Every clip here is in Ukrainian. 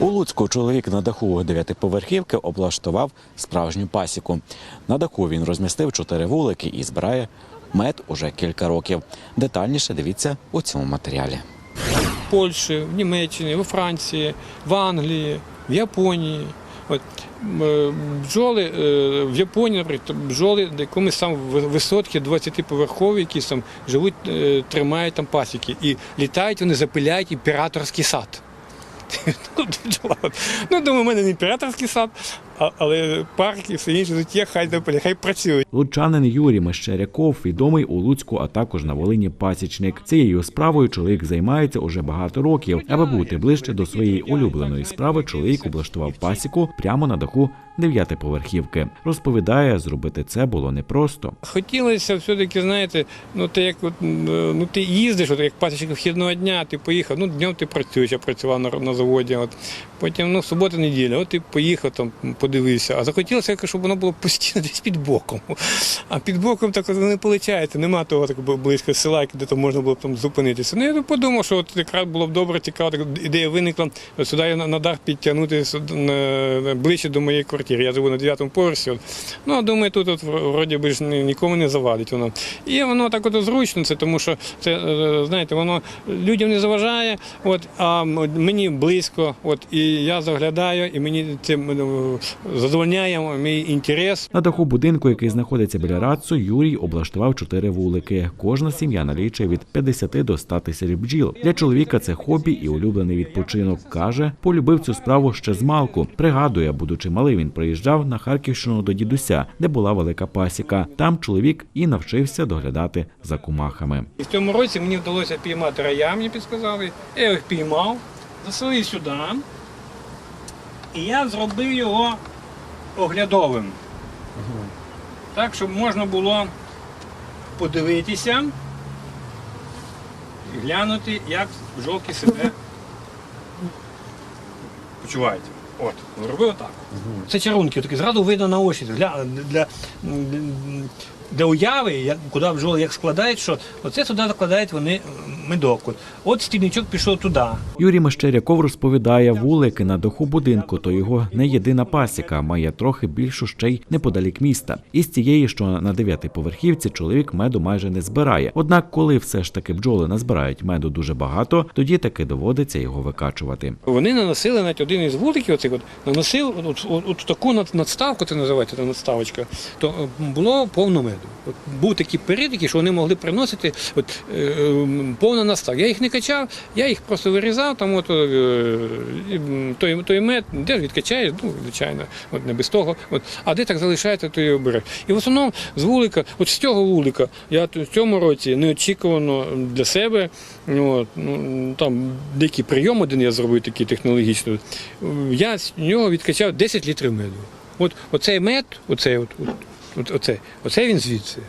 У Луцьку чоловік на даху дев'ятиповерхівки облаштував справжню пасіку. На даху він розмістив чотири вулики і збирає мед уже кілька років. Детальніше дивіться у цьому матеріалі. в Польщі, в Німеччині, у Франції, в Англії, в Японії. От, е, бджоли е, в Японії, наприклад, бджоли на якомусь там ви- висотки 20-поверхові, які там живуть, е, тримають там пасіки. І літають, вони запиляють імператорський сад. Ну. Ну, думаю, у мене не імператорський сад, але парк і все інше є, хай запиляють, хай працюють. Лучанин Юрій Мещеряков відомий у Луцьку, а також на Волині пасічник. Цією справою чоловік займається уже багато років. Аби бути ближче до своєї улюбленої справи, чоловік облаштував пасіку прямо на даху дев'ятиповерхівки. Розповідає, зробити це було непросто. Хотілося все-таки, знаєте, ну ти як от, е, ну ти їздиш, от як пасічник вхідного дня, ти поїхав, ну днем ти працюєш, я працював на, на заводі. От. Потім ну, субота, неділя, от ти поїхав там, подивився. А захотілося, щоб воно було постійно десь під боком. А під боком так не виходить, нема того так близько села, де то можна було б там зупинитися. Ну я подумав, що от якраз було б добре, цікаво, так ідея виникла сюди я на, дах підтягнути ближче до моєї квартири. Я живу на 9-му поверсі. От. Ну, а думаю, тут от, вроді би ж нікому не завадить воно. І воно так от зручно, це тому що це, е, знаєте, воно людям не заважає, от, а мені близько, от, і я заглядаю, і мені це задовольняє мій інтерес. На даху будинку, який знаходиться біля Рацу, Юрій облаштував чотири вулики. Кожна сім'я налічує від 50 до 100 тисяч бджіл. Для чоловіка це хобі і улюблений відпочинок. каже, полюбив цю справу ще з малку. Пригадує, будучи малий, він приїжджав на Харківщину до дідуся, де була велика пасіка. Там чоловік і навчився доглядати за кумахами. І в цьому році мені вдалося піймати рая, мені підсказали. Я їх піймав, заселив сюди. І я зробив його оглядовим. Так, щоб можна було подивитися і глянути, як бджолки себе почувають. От, робив так. Це чарунки, такі зразу видно на очі. Для, для, для уяви, як, куди бджоли як складають, що оце туди закладають вони медок. От, от стільничок пішов туди. Юрій Мещеряков розповідає, вулики на даху будинку то його не єдина пасіка, має трохи більшу ще й неподалік міста. Із цієї, що на дев'ятиповерхівці, чоловік меду майже не збирає. Однак, коли все ж таки бджоли назбирають меду дуже багато, тоді таки доводиться його викачувати. Вони наносили навіть один із вуликів, оцих от, наносив от, от, от таку над- надставку, це називається та надставочка, то е, було повно меду. От, був такий період, який, що вони могли приносити от, е, повна надставка. Я їх не качав, я їх просто вирізав, там от, е, той, той мед, де ж відкачаєш, ну, звичайно, от, не без того. От, а де так залишається, то його береш. І в основному з вулика, от з цього вулика, я в цьому році неочікувано для себе, от, ну, там деякий прийом один я зробив такий технологічний. Я з нього відкачав 10 літрів меду. От оцей мед, оцей, от, от, оце, оце він звідси.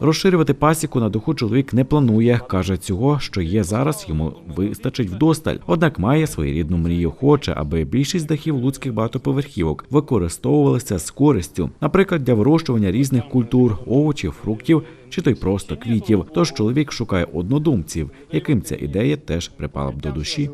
Розширювати пасіку на духу чоловік не планує. каже, цього, що є зараз, йому вистачить вдосталь. Однак має своєрідну мрію. Хоче, аби більшість дахів луцьких багатоповерхівок використовувалися з користю, наприклад, для вирощування різних культур, овочів, фруктів чи то й просто квітів. Тож чоловік шукає однодумців, яким ця ідея теж припала б до душі.